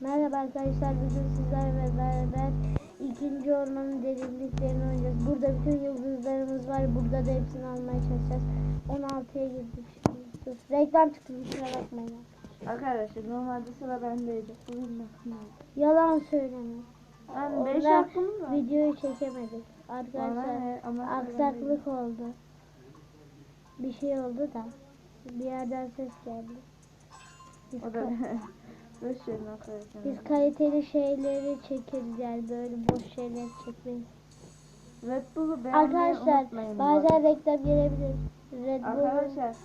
Merhaba arkadaşlar bugün sizlerle beraber ikinci ormanın derinliklerini oynayacağız. Burada bütün yıldızlarımız var. Burada da hepsini almaya çalışacağız. 16'ya girdik. Sus. Reklam çıktı kusura bakmayın. Arkadaşlar normalde sıra bendeydi. Bugün nasıl Yalan söyleme. Ben 5 Orada hakkım var. Videoyu çekemedik. Arkadaşlar aksaklık oldu. Bir şey oldu da. Bir yerden ses geldi. Biz, O da arkadaşlar. biz kaliteli şeyleri çekeriz yani böyle boş şeyler çekmeyiz. Red Bull'u beğenmeyi Arkadaşlar unutmayın. bazen reklam gelebilir. Red Bull Arkadaşlar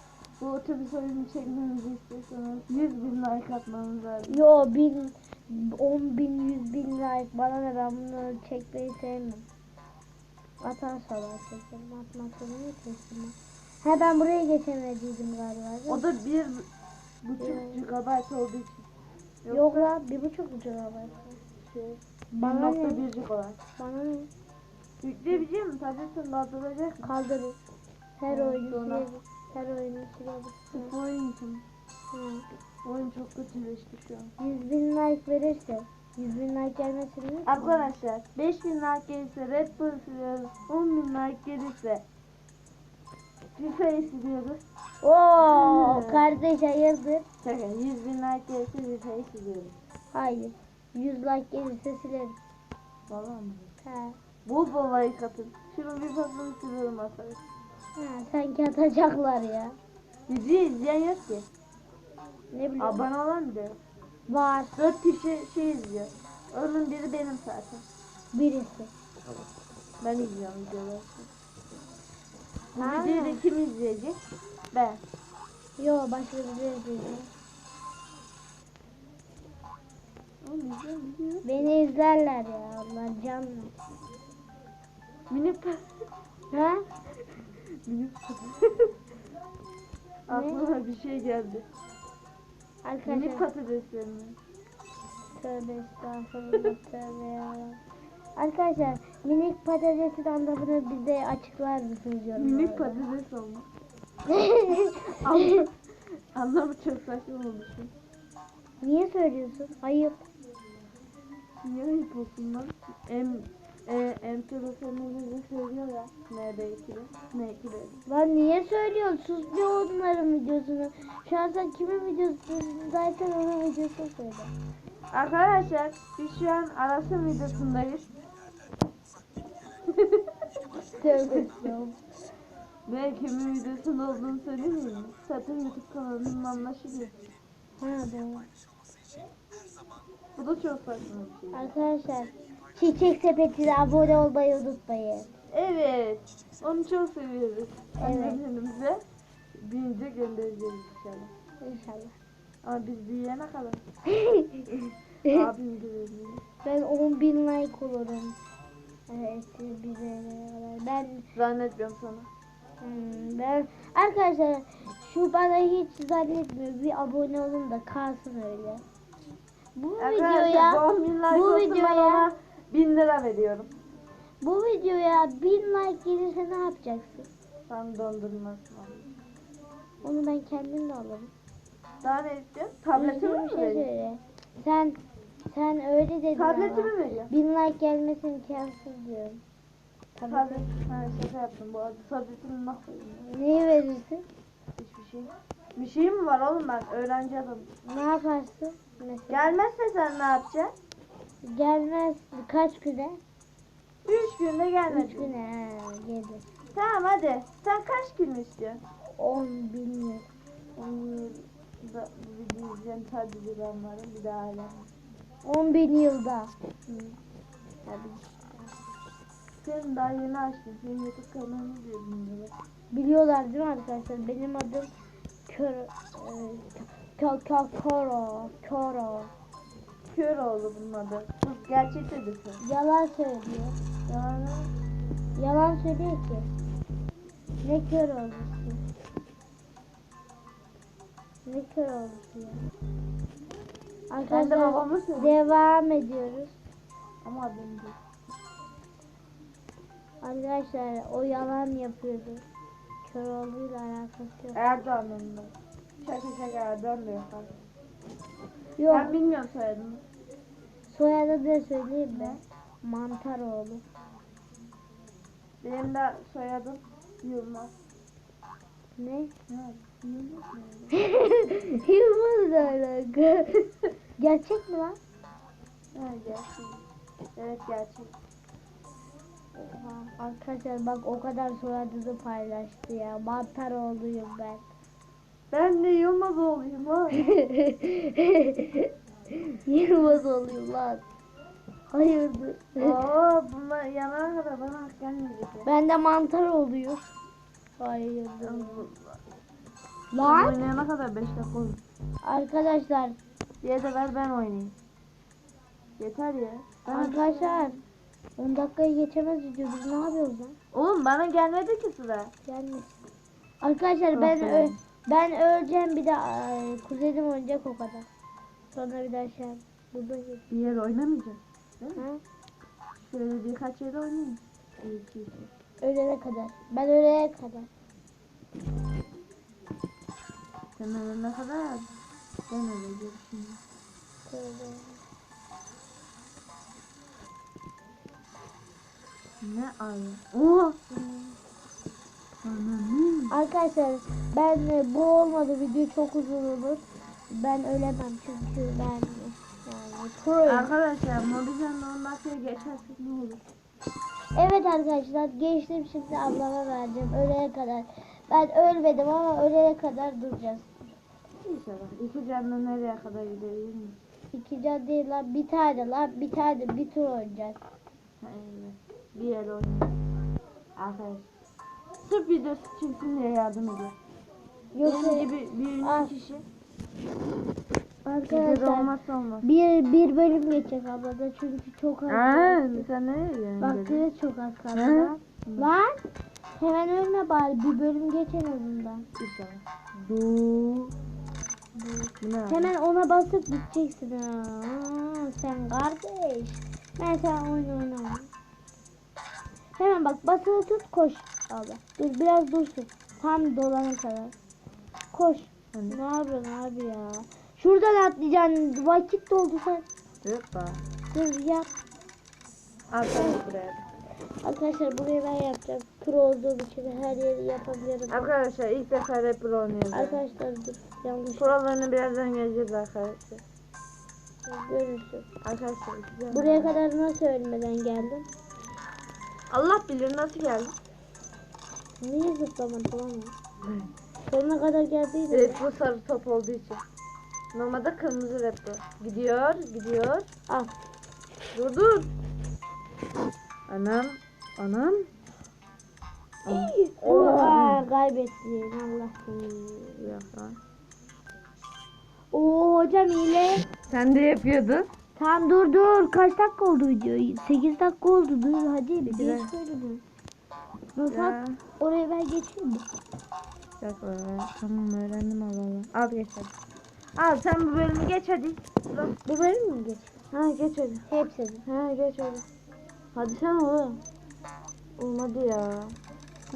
bu otobüs oyunu çekmemizi istiyorsanız 100 bin like atmanız lazım. Yo bin, 10 bin, 100 bin like bana ne ben bunları çekmeyi sevmem. Atarsalar çekerim. Atmasını ne kesin. He ben buraya geçemediydim galiba. değil mi? O da bir buçuk Evet. GB olduğu için. Yok lan bir buçuk ucu var. Şey, Bana ne? 1.1 GB. Bana ne? Yükleyebilecek misin? Tabletten kaldıracak? Kaldırır. Her Evet, oyunu sileriz. Her oyunu sileriz. Bu oyun için. Oyun çok kötüleşti şu an. 100 bin like verirse 100 bin like gelmesin mi? Arkadaşlar 5000 like gelirse Red Bull siliyoruz. 10.000 like gelirse FIFA'yı siliyoruz. Oo kardeş hayırdır? Şaka 100 bin like gelirse FIFA'yı siliyoruz. Hayır. 100 like gelirse silerim. Valla mı? He. Bol bol like atın. Şunun bir fazlasını siliyorum arkadaşlar. Ha, sanki atacaklar ya. Video izleyen yok ki. Ne bileyim. Abone olan yok. Var 4 kişi şey izliyor. Onun biri benim zaten. birisi. Ben izliyorum videoları. Bu Ha. videoyu da kim izleyecek? Ben. Yo başka bir birisi. Oğlum izliyorum izliyorum. Beni izlerler ya onlar canlı. Minik Ha? Minik Aklıma bir şey geldi. Minik Arkadaşlar patatesler mi? tövbe estağfurullah tövbe ya. Arkadaşlar minik patatesin anlamını bize açıklar mısınız yorumlarda? Minik patates olmuş. Anlam- Anlamı çok saçma olmuş. Niye söylüyorsun? Ayıp. Niye ayıp olsun lan? Em, e, enteresanını söylüyor ya. NB2'de. N2'de. Lan niye söylüyorsun? Sus bir onların videosunu. Şu an sen kimin videosu? Zaten onun videosunu söyle. Arkadaşlar biz şu an Aras'ın videosundayız. Estağfurullah. Ve kimin videosunda olduğunu söyleyeyim mi? Zaten YouTube kanalının anlaşılıyor. Ha doğru. Bu da çok saçma bir şey. Arkadaşlar Çiçek Sepeti'ne abone olmayı unutmayın. Evet. Onu çok seviyoruz. Evet. Annemlerimize büyünce göndereceğiz inşallah. İnşallah. Ama biz büyüyene kadar abim gibi. ben 10 bin like olurum. Evet bize ben Zannetmiyorum sana. hmm, ben arkadaşlar şu bana hiç zannetmiyor bir abone olun da kalsın öyle. Bu Arkadaşlar videoya bu 10 bin like bu videoya- ona 1000 lira veriyorum. bu videoya 1000 like gelirse ne yapacaksın? Sen dondurmasın onu. Ben kendim de alırım. Daha ne istiyorsun? Tabletimi mi şey söyle. Sen sen öyle dedin Tabletimi ama. veriyorsun. 1000 like gelmesi imkansız diyorum. Tablet. Ha şaka yaptım bu arada. Tabletimi mahvoldum. Neyi verirsin? Hiçbir şey. Bir şey mi var oğlum ben? Öğrenci adamım. Ne yaparsın? Mesela. Gelmezse sen ne yapacaksın? Gelmez kaç güne? 3 günde 3 gelmedi. güne ha, gelir. Tamam hadi. Sen kaç gün istiyorsun? 10 bin yıl. 10 yıl da bu videoyu izleyen sadece ben varım. Bir de ailem. 10 bin yılda. Senin daha yeni açtın. Senin YouTube kanalını bunları. Biliyorlar değil mi arkadaşlar? Benim adım Kör... E, Kö, kö, koro. Koro. Köroğlu bunun adı. Bu gerçekte de sen. Yalan söylüyor. Yani Yalan söylüyor ki. Ne kör olmuşsun? Ne kör olmuşsun ya? Ben de Arkadaşlar babamı devam ediyoruz. Ama adım değil. Arkadaşlar o yalan yapıyordu. Köroğlu'yla alakası yok. Erdoğan'ın da. Şaka şaka Erdoğan da yapar. Yok Ben bilmiyorum soyadını. soyadı da söyleyeyim mi? Mantaroğlu. Benim de soyadım Yılmaz. Ne? Evet, Yılmaz alaka? Gerçek mi lan? Evet gerçek. Evet gerçek. Oha, arkadaşlar bak o kadar soyadını paylaştı ya. Mantaroğluyum ben. Ben de Yılmaz olayım ha. Yılmaz olayım lan. Hayırdır? Oo bunlar yanana kadar bana hak gelmeyecek. ben de mantar oluyor. Hayırdır? Lan. Oynayana kadar 5 dakika olur. arkadaşlar Diye de ver ben oynayayım. Yeter ya. Ben arkadaşlar 10 dakikayı geçemez video biz ne yapıyoruz lan? Oğlum bana gelmedi ki sıra. Gelmesin. Arkadaşlar ben ö- ben öleceğim bir de ay, kuzenim oynayacak o kadar. Sonra bir daha şey. Burada. Bir yer oynamayacağız. Ha? Şöyle birkaç yerde oynayayım. Ölene kadar. Ben ölene kadar. Sen ölene kadar ben öleceğim şimdi. Ne ayı? Oo. Ananı. Arkadaşlar ben bu olmadı video çok uzun olur. Ben ölemem çünkü ben yani proyum. Arkadaşlar 10 dakikaya geçersek ne olur? Evet arkadaşlar geçtim şimdi ablama vereceğim ölene kadar. Ben ölmedim ama ölene kadar duracağız. İnşallah. İki canla nereye kadar gidebilir mi? İki can değil lan bir tane lan bir tane bir tur oynayacağız. Evet. Bir yer oynayayım. Arkadaşlar. Sırf videosu çıksın diye yardım ediyor. Yoksa Benim gibi birinci kişi. Videoda arkadaşlar olmazsa olmaz. bir, bir bölüm geçecek ablada çünkü çok az. Aa, kaldı. sen nereye dedi? kız çok az kaldı lan. Lan hemen ölme bari bir bölüm geç en azından. İnşallah. Bu. Bu ne? abi? Hemen ona basıp gideceksin ha. Aa, sen kardeş. Ben sen oyun oynama. Hemen bak basılı tut koş. Abla. Dur biraz dursun. Tam dolana kadar. Koş. Hani? Ne yapıyorsun abi ya? Şuradan atlayacaksın. Vakit doldu sen. Yok be. Dur yap. Al buraya. Arkadaşlar burayı ben yapacağım. Pro olduğum için her yeri yapabilirim. Arkadaşlar ilk defa rap oynuyoruz. Arkadaşlar dur. Yanlış Kurallarını birazdan geleceğiz arkadaşlar. görürsün. Arkadaşlar güzel. Buraya kadar nasıl ölmeden geldim? Allah bilir nasıl geldi. Niye zıplamadın lan? Sonuna kadar geldiydim. Evet bu sarı top olduğu için. Normalde kırmızı rap bu. Gidiyor, gidiyor. Al. Dur dur. Anam, anam. Oo, aa, kaybettin Allah seni. Yok lan. Oo hocam hile. Sen de yapıyordun. Tamam dur dur. Kaç dakika oldu video? 8 dakika oldu. Dur hadi. Bir bölümü. Nasıl? Ya. Oraya ben geçeyim mi? Yok. Tamam öğrendim al al. Al geç hadi. Al sen bu bölümü geç hadi. Bu bölüm mü geç? Ha geç hadi. Hepsini. Ha geç hadi. Hadi sen oğlum. Olmadı ya.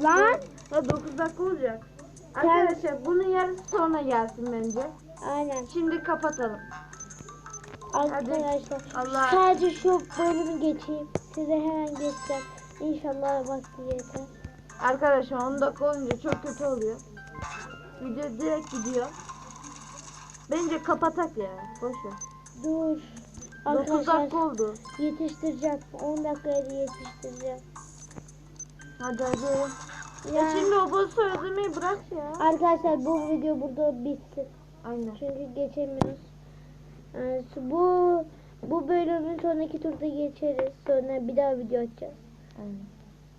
Lan. Ya 9 dakika olacak. Sen- Arkadaşlar bunun yarısı sonra gelsin bence. Aynen. Şimdi kapatalım. Arkadaşlar Allah- sadece şu bölümü geçeyim. Size hemen geçeceğim. İnşallah vakti yeter. Arkadaşlar 10 dakika olunca çok kötü oluyor. Video direkt gidiyor. Bence kapatak ya. Boş ver. Dur. 9 Arkadaşlar dakika oldu. yetiştireceğim. 10 dakikaya da yetiştireceğim. Hadi hadi. Ya, Ya şimdi o boz soyadımı bırak ya. arkadaşlar bu video burada bitsin. Aynen. Çünkü geçemiyoruz. Ee, bu bu bölümün sonraki turda geçeriz. Sonra bir daha video açacağız. Aynen.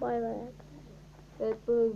Bay bay. Evet bu